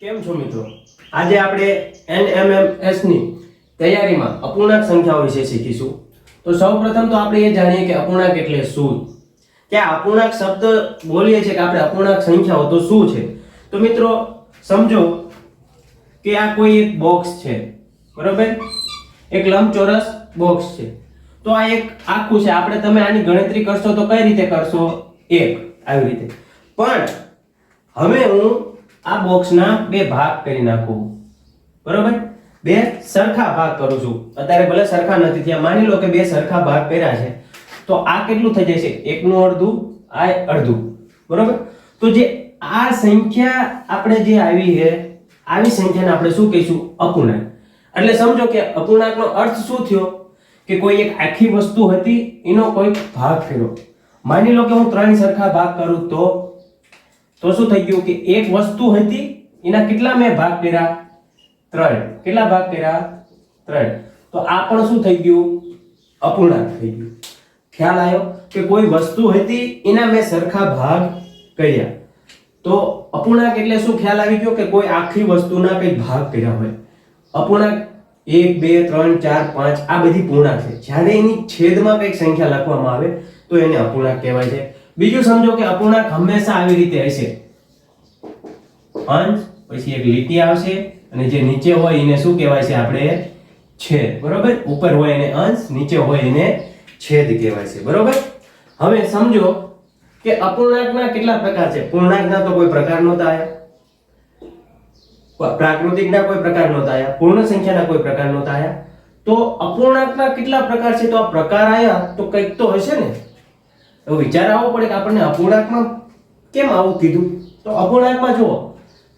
કેમ છો મિત્રો? આજે આપણે NMMS ની તૈયારીમાં અપૂર્ણાંક સંખ્યાઓ વિશે શીખીશું. તો સૌપ્રથમ તો આપણે એ જાણીએ કે અપૂર્ણાંક એટલે શું? આ અપૂર્ણાંક શબ્દ બોલીએ છીએ કે આપણે અપૂર્ણાંક સંખ્યાઓ, તો શું છે? તો મિત્રો, સમજો કે આ કોઈ એક બોક્સ છે. બરોબર? એક લંબચોરસ બોક્સ છે. તો આ એક આખું છે. આપણે તમે આની ગણતરી કરશો તો કઈ રીતે કરશો? એક. આવી રીતે. પણ, હવે હું આ બોક્સના બે ભાગ કરી નાખું. બરોબર? બે સરખા ભાગ કરું છું. અત્યારે ભલે સરખા નથી થયા, માની લો કે બે સરખા ભાગ કર્યા છે, તો આ કેટલું થઈ જશે? એકનું અડધું, આ અડધું. બરોબર? તો જે આ સંખ્યા આપણે જે આવી છે, આવી સંખ્યાને આપણે શું કહીશું? અપૂર્ણાંક. એટલે સમજો કે અપૂર્ણાંકનો અર્થ શું થયો? કે કોઈ એક આખી વસ્તુ હતી, એનો કોઈ ભાગ ફેરો માની લો કે હું ત્રણ સરખા ભાગ કરું તો તો શું થઈ ગયું કે એક વસ્તુ હતી, એના કેટલા મેં ભાગ કર્યા? ત્રણ. કેટલા ભાગ કર્યા? ત્રણ. તો આ પણ શું થઈ ગયું? અપૂર્ણાંક થઈ ગયું. ખ્યાલ આવ્યો કે કોઈ વસ્તુ હતી, એના મેં સરખા ભાગ કર્યા. તો અપૂર્ણાંક એટલે શું? ખ્યાલ આવી ગયો કે કોઈ આખી વસ્તુના કંઈક ભાગ કર્યા હોય. અપૂર્ણાંક એક, બે, ત્રણ, ચાર, પાંચ, આ બધી પૂર્ણાંક છે. જ્યારે એની છેદમાં કંઈક સંખ્યા લખવામાં આવે, તો એને અપૂર્ણાંક કહેવાય છે. બીજું સમજો કે અપૂર્ણાંક હંમેશા આવી રીતે હશે અંશ, પછી એક લીટી આવશે અને જે નીચે હોય એને શું કહેવાય છે આપણે? છેદ. બરોબર? ઉપર હોય એને અંશ, નીચે હોય એને છેદ કહેવાય છે. બરોબર? હવે સમજો કે અપૂર્ણાંકના કેટલા પ્રકાર છે? પૂર્ણાંકના તો કોઈ પ્રકાર નહોતા આવ્યા પ્રાકૃતિકના કોઈ પ્રકાર નહોતા આવ્યા પૂર્ણ સંખ્યાના કોઈ પ્રકાર નહોતા આવ્યા તો અપૂર્ણાંકના કેટલા પ્રકાર છે? તો આ પ્રકાર આવ્યા તો કંઈક તો હશે ને? તો વિચાર આવવો પડે કે આપણને અપૂર્ણાંકમાં કેમ આવું કીધું? તો અપૂર્ણાંકમાં જુઓ.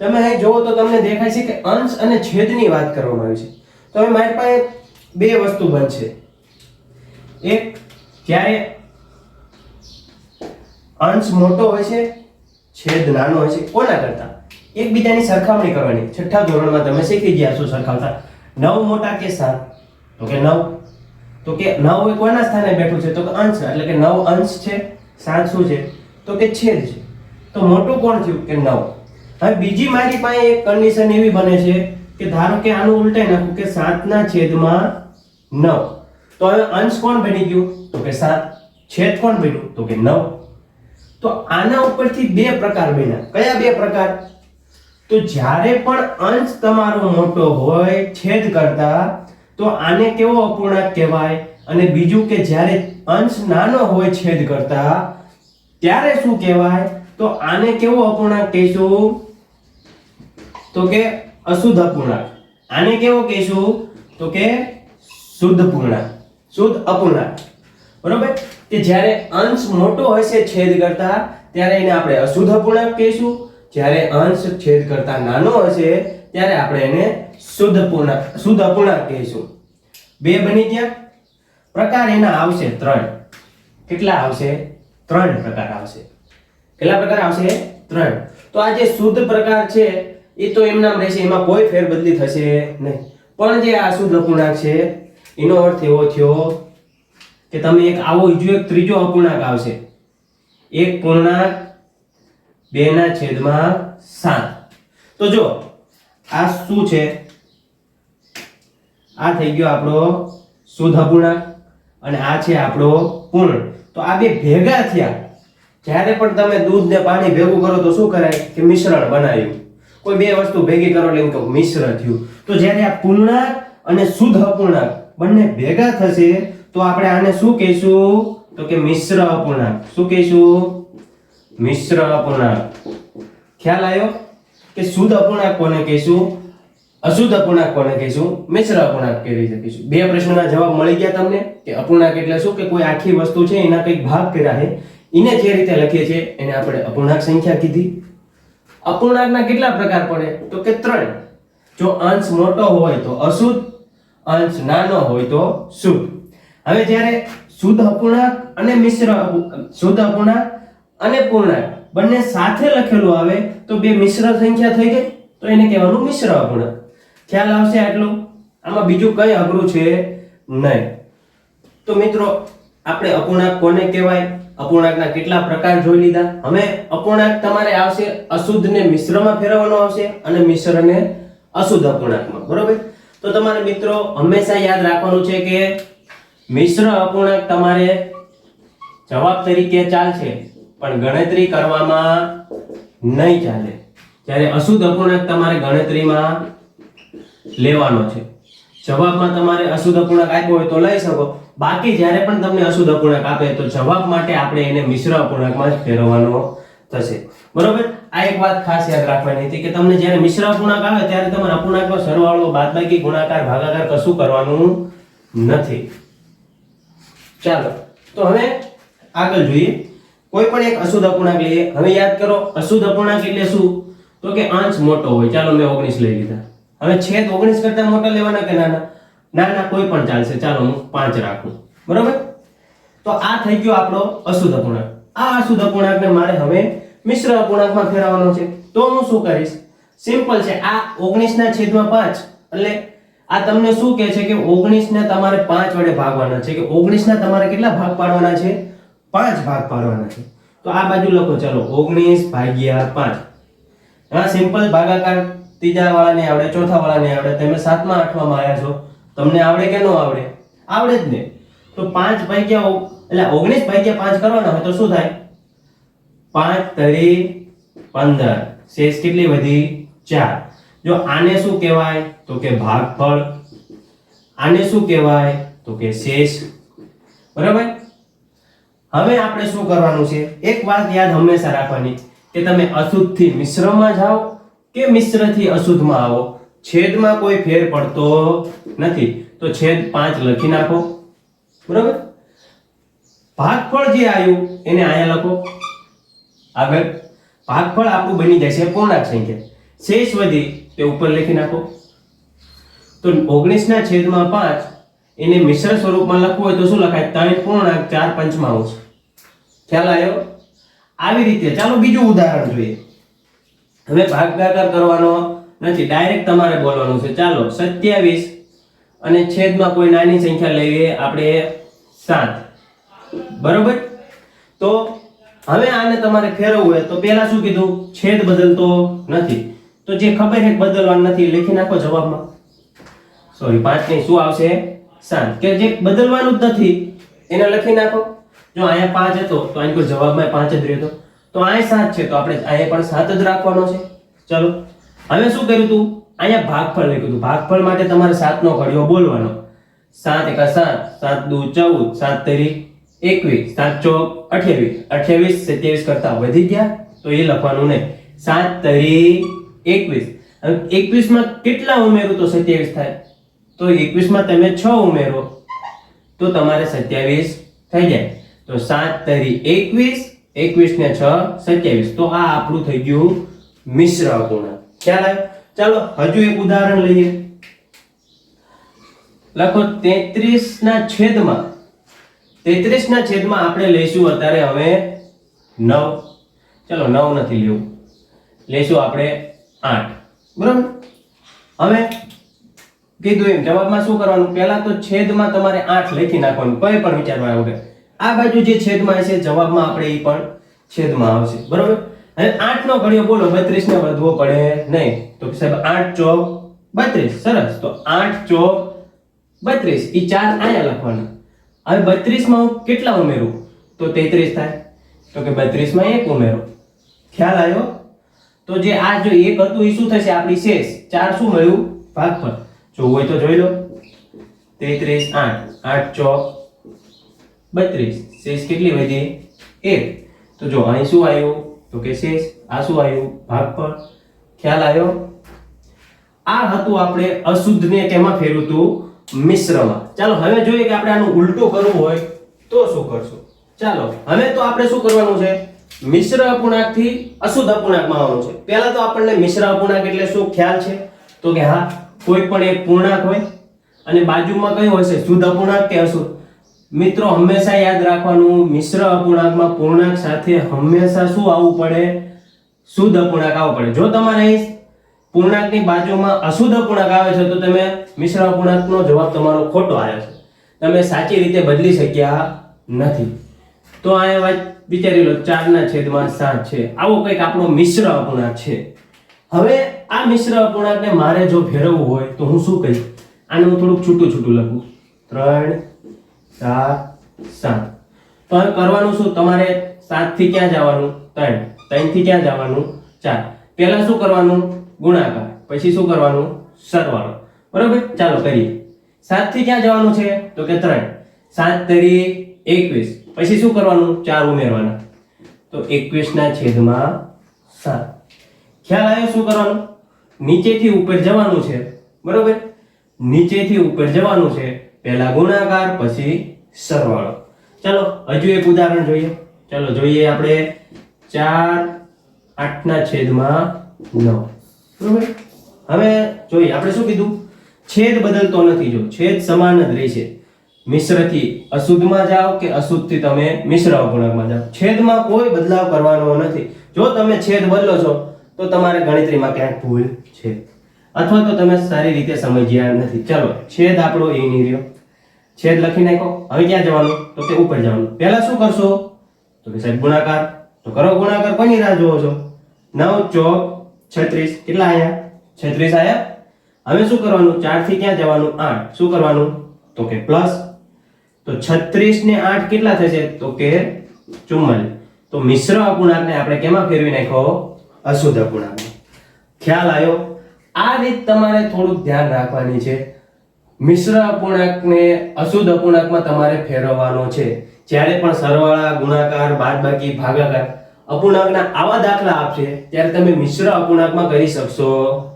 તમે અહીં જુઓ તો તમને દેખાય છે કે અંશ અને છેદની વાત કરવામાં આવી છે. તો હવે મારી પાસે બે વસ્તુ બનશે. એક, જ્યારે અંશ મોટો હોય છે, છેદ નાનો હોય છે, કોના કરતા? એકબીજાની સરખામણી કરવાની. છઠ્ઠા ધોરણમાં તમે શીખી ગયા છો સરખાવતા. નવ મોટા કે સાત? તો કે નવ? તો કે નવ એ કોના સ્થાને બેઠું છે? તો કે અંશ એટલે કે નવ અંશ છે. સાત શું છે? તો કે છેદ છે. તો મોટું કોણ થયું? કે નવ. હવે બીજી મારી પાસે એક કન્ડિશન એવી બને છે કે ધારો કે આનું ઉલટાઈ નાખું કે સાતના છેદમાં નવ. તો હવે અંશ કોણ બની ગયું? તો કે સાત. છેદ કોણ બન્યું? તો કે નવ. તો આના ઉપરથી બે પ્રકાર બન્યા. કયા બે પ્રકાર? તો જ્યારે પણ અંશ તમારો મોટો હોય, છેદ કરતા તો આને કેવો અપૂર્ણાંક કહેવાય? અને બીજું કે જ્યારે અંશ નાનો હોય છેદ કરતા, ત્યારે શું કહેવાય? તો આને કેવો અપૂર્ણાંક કહીશું? તો કે અશુદ્ધ અપૂર્ણાંક. આને કેવો કહીશું? તો કે શુદ્ધ પૂર્ણાંક શુદ્ધ અપૂર્ણાંક. બરોબર? કે જ્યારે અંશ મોટો હશે છેદ કરતા, ત્યારે એને આપણે અશુદ્ધ અપૂર્ણાંક કહીશું. જ્યારે અંશ છેદ કરતા નાનો હશે ત્યારે આપણે એને શુદ્ધ પૂર્ણાંક શુદ્ધ અપૂર્ણાંક કહીશું. બે બની ગયા. પ્રકાર એના આવશે ત્રણ. કેટલા આવશે? ત્રણ પ્રકાર આવશે. કેટલા પ્રકાર આવશે? ત્રણ. તો આ જે શુદ્ધ પ્રકાર છે, એ તો એમનામ રહેશે, એમાં કોઈ ફેરબદલી થશે નહીં. પણ જે આ શુદ્ધ અપૂર્ણાંક છે, એનો અર્થ એવો થયો કે તમે એક આવો બીજો એક ત્રીજો અપૂર્ણાંક આવશે. એક પૂર્ણાંક બે ના છેદમાં સાત. તો જો, આ શું છે? આ થઈ ગયો આપણો શુદ્ધ અપૂર્ણાંક અને આ છે આપણો પૂર્ણ. તો આ બે ભેગા થયા. જ્યારે પણ તમે દૂધ ને પાણી ભેગું કરો તો શું કરાય? કે મિશ્રણ બનાવ્યું. કોઈ બે વસ્તુ ભેગી કરો એટલે એમ મિશ્ર થયું. તો જ્યારે આ પૂર્ણાંક અને શુદ્ધ અપૂર્ણાંક બંને ભેગા થશે, તો આપણે આને શું કહીશું? તો કે મિશ્ર અપૂર્ણાંક. શું કહીશું? મિશ્ર અપૂર્ણાંક. ખ્યાલ આવ્યો? કે શુદ્ધ અપૂર્ણાંક કોને કહીશું? અશુદ્ધ અપૂર્ણાંક કોને કહીશું? મિશ્ર અપૂર્ણાંક કહી શકીશું બે પ્રશ્નોના જવાબ મળી ગયા તમને કે અપૂર્ણાંક એટલે શું? કે કોઈ આખી વસ્તુ છે, એના કંઈક ભાગ કર્યા છે. એને જે રીતે લખીએ છીએ, એને આપણે અપૂર્ણાંક સંખ્યા કીધી. અપૂર્ણાંકના કેટલા પ્રકાર પડે? તો કે ત્રણ. જો અંશ મોટો હોય તો અશુદ્ધ, અંશ નાનો હોય તો શુદ્ધ. હવે જ્યારે શુદ્ધ અપૂર્ણાંક અને મિશ્ર શુદ્ધ અપૂર્ણાંક અને પૂર્ણાંક બંને સાથે લખેલું આવે, તો બે મિશ્ર સંખ્યા થઈ ગઈ. તો એને કહેવાનું મિશ્ર અપૂર્ણાંક. ખ્યાલ આવશે આટલું? આમાં બીજું કઈ અઘરું છે? નહીં. તો મિત્રો, આપણે અપૂર્ણાંક કોને કહેવાય? અપૂર્ણાંકના કેટલા પ્રકાર જોઈ લીધા? હવે અપૂર્ણાંક તમારે આવશે અશુદ્ધને મિશ્રમાં ફેરવવાનો આવશે અને મિશ્રને અશુદ્ધ અપૂર્ણાંકમાં. બરોબર? તો તમારે મિત્રો, હંમેશા યાદ રાખવાનું છે કે મિશ્ર અપૂર્ણાંક તમારે જવાબ તરીકે ચાલશે, પણ ગણતરી કરવામાં નહીં ચાલે. જ્યારે અશુદ્ધ અપૂર્ણાંક તમારે ગણતરીમાં લેવાનો છે. જવાબમાં તમારે અશુદ્ધ અપૂર્ણાંક આપ્યો હોય તો લઈ શકો. બાકી જ્યારે પણ તમને અશુદ્ધ અપૂર્ણાંક આપે તો જવાબ માટે આપણે એને મિશ્ર અપૂર્ણાંકમાં જ ફેરવવાનો થશે. બરોબર? આ એક વાત ખાસ યાદ રાખવાની હતી કે તમને જ્યારે મિશ્ર અપૂર્ણાંક આવે ત્યારે તમારે અપૂર્ણાંકનો સરવાળો બાદબાકી ગુણાકાર ભાગાકાર કશું કરવાનું નથી. ચાલો, તો હવે આગળ જોઈએ. કોઈ પણ એક અશુદ્ધ અપૂર્ણાંક લઈએ. હવે યાદ કરો, અશુદ્ધ અપૂર્ણાંક એટલે શું? તો કે અંશ મોટો હોય. ચાલો મેં 19 લઈ લીધા. હવે છેદ 19 કરતા મોટા લેવાના કે નાના? નાના કોઈ પણ ચાલશે. ચાલો હું 5 રાખું. બરોબર? તો આ થઈ ગયો આપણો અશુદ્ધ અપૂર્ણાંક. આ અશુદ્ધ અપૂર્ણાંકને મારે હવે મિશ્ર અપૂર્ણાંકમાં ફેરવવાનો છે. તો હું શું કરીશ? સિમ્પલ છે. આ 19 ના છેદમાં 5 એટલે આ તમને શું કહે છે કે 19 ને તમારે 5 વડે ભાગવાના છે કે 19 ના તમારે કેટલા ભાગ પાડવાના છે? 5 ભાગ પાડવાના છે. તો આ બાજુ લખો. ચાલો 19 ભાગ્યા 5 હા, સિમ્પલ ભાગાકાર ત્રીજા વાળાને આવડે ચોથા વાળાને આવડે, તમે સાતમા, આઠમામાં આવ્યા છો. તમને આવડે કે ન આવડે? આવડે જ ને. તો પાંચ ભાગ્યા એટલે 19 ભાગ્યા પાંચ કરવાના હોય તો શું થાય? પાંચ તરી 15 શેષ કેટલી વધી? ચાર. જો આને શું કહેવાય? તો કે ભાગફળ. આને શું કહેવાય? તો કે શેષ. બરાબર? હવે આપણે શું કરવાનું છે? એક વાત યાદ હંમેશા રાખવાની કે તમે અશુદ્ધથી મિશ્રમાં જાઓ કે મિશ્રથી અશુદ્ધમાં આવો? છેદમાં કોઈ ફેર પડતો નથી. તો છેદ પાંચ લખી નાખો. બરાબર? ભાગફળ જે આવ્યું એને અહીંયા લખો. આગળ. ભાગફળ આપણું બની જાય છે પૂર્ણાંક સંખ્યા. શેષ વધી તે ઉપર લખી નાખો. તો ઓગણીસના છેદમાં પાંચ, એને મિશ્ર સ્વરૂપમાં લખવું હોય તો શું લખાય? ત્રણ પૂર્ણાંક ચાર પંચમાંશ ખ્યાલ આવ્યો આવી રીતે. ચાલો બીજું ઉદાહરણ જોઈએ. હવે ભાગાકાર કરવાનો નથી. ડાયરેક્ટ તમારે બોલવાનું છે. ચાલો 27 અને છેદમાં કોઈ નાની સંખ્યા લઈએ. આપણે 7 બરોબર? તો હવે આને તમારે ફેરવવું હોય તો પહેલા શું કીધું? છેદ બદલતો નથી. તો જે ખબર છે બદલવાનું નથી. લખી નાખો જવાબમાં. સોરી પાંચની શું આવશે? સાત. કે જે બદલવાનું જ નથી, એને લખી નાખો. જો અહીંયા પાંચ હતો, તો અહીં કોઈ જવાબમાં પાંચ જ રહેતો. તો અહીંયા સાત છે, તો આપણે અહીંયા પણ સાત જ રાખવાનો છે. ચલો, હવે શું કર્યું તું? અહીંયા ભાગફળ લખ્યું હતું ભાગફળ માટે તમારે સાતનો ઘડિયો બોલવાનો. સાત એકા સાત સાત દુ ચૌદ, સાત તરી એકવીસ, સાત ચોક અઠ્યાવીસ. અઠ્યાવીસ સત્યાવીસ કરતા વધી ગયા, તો એ લખવાનું નહીં. સાત તરી એકવીસ. એકવીસમાં કેટલા ઉમેરું તો સત્યાવીસ થાય? તો એકવીસમાં તમે છ ઉમેરો, તો તમારે સત્યાવીસ થઈ જાય. તો સાત તરી એકવીસ એકવીસ ને છ, સત્યાવીસ. તો આ આપણું થઈ ગયું મિશ્ર અપૂર્ણાંક ખ્યાલ આવ્યો? ચાલો, હજુ એક ઉદાહરણ લઈએ. લખો તેત્રીસ ના છેદમાં. તેત્રીસ ના છેદમાં આપણે લઈશું અત્યારે હવે નવ. ચલો, નવ નથી લેવું. લઈશું આપણે આઠ. બરાબર? હવે કીધું એમ, જવાબમાં શું કરવાનું? પહેલા તો છેદમાં તમારે આઠ લખી નાખવાનું, કોઈ પણ વિચારવા વગર આ બાજુ જે છેદમાં હશે, જવાબમાં આપણે એ પણ છેદમાં આવશે. બરોબર? હવે આઠ નો ઘડિયો બોલો બત્રીસ ને વધવો પડે નહીં. તો સાહેબ, આઠ ચોક બત્રીસ. સરસ. તો આઠ ચોક બત્રીસ. એ ચાર અહીંયા લખવાના. હવે બત્રીસમાં હું કેટલા ઉમેરું? તો તેત્રીસ થાય. તો કે બત્રીસમાં એક ઉમેરો. ખ્યાલ આવ્યો? તો જે આ જો એક હતું એ શું થશે? આપણી શેષ. ચાર શું મળ્યું? ભાગફળ. જોવું હોય તો જોઈ લો. તેત્રીસ, આઠ. આઠ ચોક બત્રીસ. શેષ કેટલી વધી? એક. તો જો અહીં શું આવ્યું? તો કે શેષ, આ શું આવ્યું? ભાગફળ ખ્યાલ આવ્યો? આ હતું આપણે અશુદ્ધને કેમાં ફેરવું હતું મિશ્રમાં. ચાલો, હવે જોઈએ કે આપણે આનું ઉલટું કરવું હોય તો શું કરશું? ચાલો, હવે તો આપણે શું કરવાનું છે? મિશ્ર અપૂર્ણાંકથી અશુદ્ધ અપૂર્ણાંકમાં આવવાનું છે. પહેલા તો આપણને મિશ્ર અપૂર્ણાંક એટલે શું? ખ્યાલ છે? તો કે હા, કોઈ પણ એક પૂર્ણાંક હોય. અને બાજુમાં કયું છે શુદ્ધ અપૂર્ણાંક કે અશુદ્ધ? મિત્રો, હંમેશા યાદ રાખવાનું, મિશ્ર અપૂર્ણાંકમાં પૂર્ણાંક સાથે હંમેશા શું આવવું પડે? શુદ્ધ અપૂર્ણાંક આવવું પડે. જો તમારે પૂર્ણાંકની બાજુમાં અશુદ્ધ અપૂર્ણાંક આવે છે, તો તમે મિશ્ર અપૂર્ણાંકનો જવાબ તમારો ખોટો આવ્યો છે. તમે સાચી રીતે બદલી શક્યા નથી. તો આ વાત વિચારી લો, ચારના છેદમાં સાત છે. આવો કંઈક આપણો મિશ્ર અપૂર્ણાંક છે. હવે આ મિશ્ર અપૂર્ણાંકને મારે જો ફેરવવું હોય, તો હું શું કહીશ? આને હું થોડુંક છૂટું છૂટું લખું. ત્રણ ચાર સાત. તો હવે કરવાનું શું? તમારે સાતથી ક્યાં જવાનું? ત્રણ. ત્રણથી ક્યાં જવાનું? ચાર. પહેલા શું કરવાનું? ગુણાકાર. પછી શું કરવાનું? સરવાળો. બરોબર? ચાલો, કરીએ. સાતથી ક્યાં જવાનું છે? તો કે ત્રણ. સાત તરી એકવીસ. પછી શું કરવાનું? ચાર ઉમેરવાના. તો એકવીસ ના છેદમાં સાત. ખ્યાલ આવ્યો શું કરવાનું? નીચેથી ઉપર જવાનું છે. બરોબર? નીચેથી ઉપર જવાનું છે. પહેલા ગુણાકાર, પછી સરવાળો. ચાલો, હજુ એક ઉદાહરણ જોઈએ. ચાલો, જોઈએ આપણે ચાર, આઠના છેદમાં નવ. બરોબર? હવે જોઈએ, આપણે શું કીધું? છેદ બદલતો નથી, જો છેદ સમાન જ રહેશે. મિશ્રથી અશુદ્ધમાં જાઓ કે અશુદ્ધથી તમે મિશ્ર અપૂર્ણાંકમાં જાઓ? છેદમાં કોઈ બદલાવ કરવાનો નથી. જો તમે છેદ બદલો છો, તો તમારે ગણતરીમાં ક્યાંક ભૂલ છે. અથવા તો તમે સારી રીતે સમજ્યા નથી. ચલો, છેદ આપણો એ રહ્યો. છેદ લખી નાખો. હવે ક્યાં જવાનું? તો કે ઉપર જવાનું. પહેલા શું કરશો? તો કે સાહેબ, ગુણાકાર. તો કરો ગુણાકાર. કોની રાહ જોવો છો? નવ, ચોક, છત્રીસ. કેટલા આયા? છત્રીસ આયા? હવે શું કરવાનું? ચારથી ક્યાં જવાનું? આઠ. શું કરવાનું? તો કે પ્લસ. તો છત્રીસ ને આઠ કેટલા થશે? તો કે ચુમ્માલીસ તો મિશ્ર અપૂર્ણાંકને આપણે કેમાં ફેરવી નાખ્યો? અશુદ્ધ અપૂર્ણાંક ખ્યાલ આવ્યો આ રીત તમારે થોડુંક ધ્યાન રાખવાની છે. મિશ્ર અપૂર્ણાંકને અશુદ્ધ અપૂર્ણાંકમાં તમારે ફેરવવાનો છે. જ્યારે પણ સરવાળા, ગુણાકાર, બાદબાકી, ભાગાકાર અપૂર્ણાંકના આવા દાખલા આપશે, ત્યારે તમે મિશ્ર અપૂર્ણાંકમાં કરી શકશો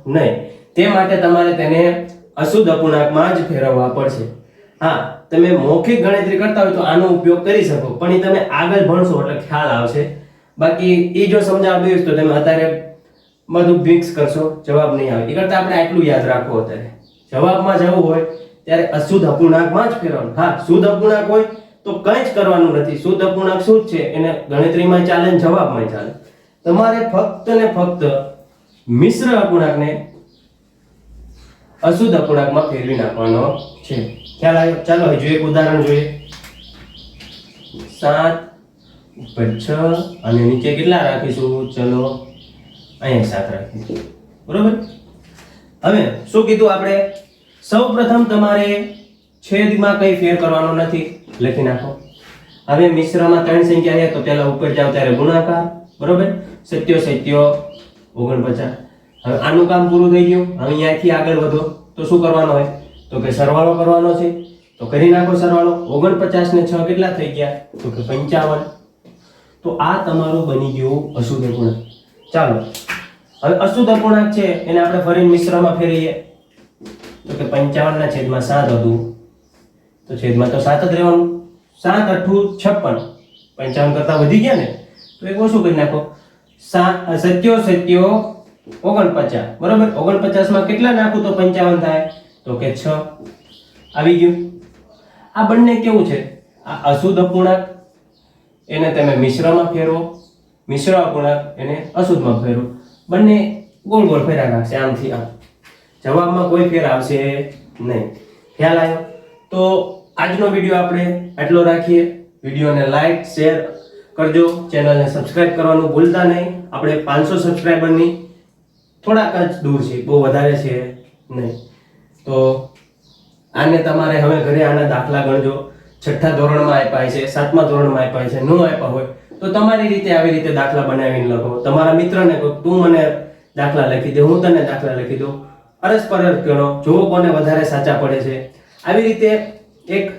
નહીં. તે માટે તમારે તેને અશુદ્ધ અપૂર્ણાંકમાં જ ફેરવવા પડશે. હા, તમે મૌખિક ગણતરી કરતા હોય તો આનો ઉપયોગ કરી શકો, પણ એ તમે આગળ ભણશો એટલે ખ્યાલ આવશે. બાકી એ જો સમજાવવા બેસ તો તમે અત્યારે બધું મિક્સ કરશો, જવાબ નહીં આવે. એ કરતાં આપણે આટલું યાદ રાખો અત્યારે. જવાબમાં જવું હોય, ત્યારે અશુદ્ધ અપૂર્ણાંકમાં જ ફેરવાનું. હા, શુદ્ધ અપૂર્ણાંક હોય તો કંઈ જ કરવાનું નથી. શુદ્ધ અપૂર્ણાંક શું છે? એને ગણતરીમાં ચાલે ને જવાબમાં ચાલે. તમારે ફક્ત ને ફક્ત મિશ્ર અપૂર્ણાંકને અશુદ્ધ અપૂર્ણાંકમાં ફેરવી નાખવાનો છે. ખ્યાલ આવ્યો? ચાલો, હજુ એક ઉદાહરણ જોઈએ. સાત છ, અને નીચે કેટલા રાખીશું? ચલો અહીંયા સાત રાખીશું બરોબર? હવે શું કીધું આપણે? સૌ પ્રથમ તમારે છેદમાં કઈ ફેર કરવાનો નથી. લખી નાખો. હવે મિશ્રમાં ત્રણ સંખ્યા છે, તો પહેલા ઉપર જાવ ત્યારે ગુણાકાર. બરોબર? સત્યો સત્યો, ઓગણપચાસ. હવે આનું કામ પૂરું થઈ ગયું. હવે અહીંયાથી આગળ વધો. તો શું કરવાનો હોય? તો કે સરવાળો કરવાનો છે. તો કરી નાખો સરવાળો. ઓગણપચાસ ને છ કેટલા થઈ ગયા? તો કે પંચાવન. તો આ તમારું બની ગયું અશુદ્ધ અપૂર્ણાંક ચાલો. હવે અશુદ્ધ અપૂર્ણાંક છે, એને આપણે ફરી મિશ્રમાં ફેરવીએ. તો કે પંચાવન ના છેદમાં સાત હતું. તો છેદમાં તો સાત જ રહેવાનું. સાત અઠ્ઠું છપ્પન. પંચાવન કરતા વધી ગયા ને, તો એક ઓછું કરી નાખો. સાત સત્યો સત્યો, ઓગણપચાસ. બરોબર? ઓગણપચાસમાં કેટલા નાખું તો પંચાવન થાય? તો કે છ. આવી ગયું. આ બંને કેવું છે? આ અશુદ્ધ અપૂર્ણાંક, એને તમે મિશ્રમાં ફેરવો. મિશ્ર અપૂર્ણાંક એને અશુદ્ધમાં ફેરવું. બંને ગોળ ગોળ ફેરા રાખશે આમથી આમ જવાબમાં કોઈ ફેર આવશે નહીં. ખ્યાલ આવ્યો? તો આજનો વીડિયો આપણે આટલો રાખીએ. વિડીયોને લાઈક, શેર કરજો. ચેનલને સબસ્ક્રાઇબ કરવાનું ભૂલતા નહીં. આપણે પાંચસો સબસ્ક્રાઈબરની થોડાક જ દૂર છે, બહુ વધારે છે નહીં. તો આને તમારે હવે ઘરે આના દાખલા ગણજો. છઠ્ઠા ધોરણમાં આપ્યા છે, સાતમા ધોરણમાં આપ્યા છે, ન આપ્યા હોય તો તમારી રીતે આવી રીતે દાખલા બનાવીને લખો. તમારા મિત્રને કહો, તું મને દાખલા લખી દે, હું તને દાખલા લખી દઉં. અરસપરસ ગણો, જુઓ કોને વધારે સાચા પડે છે. આવી રીતે એક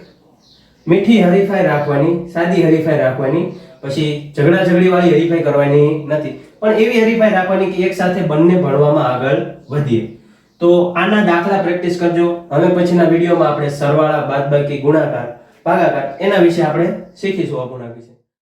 મીઠી હરીફાઈ રાખવાની, સાદી હરીફાઈ રાખવાની, પછી ઝઘડા ઝઘડી વાળી હરીફાઈ કરવાની નથી. પણ એવી હરીફાઈ રાખવાની કે એક સાથે બંને ભણવામાં આગળ વધીએ. તો આના દાખલા પ્રેક્ટિસ કરજો. હવે પછીના વિડીયોમાં આપણે સરવાળા, બાદબાકી, ગુણાકાર, ભાગાકાર એના વિશે આપણે શીખીશું અપૂર્ણાંક વિશે.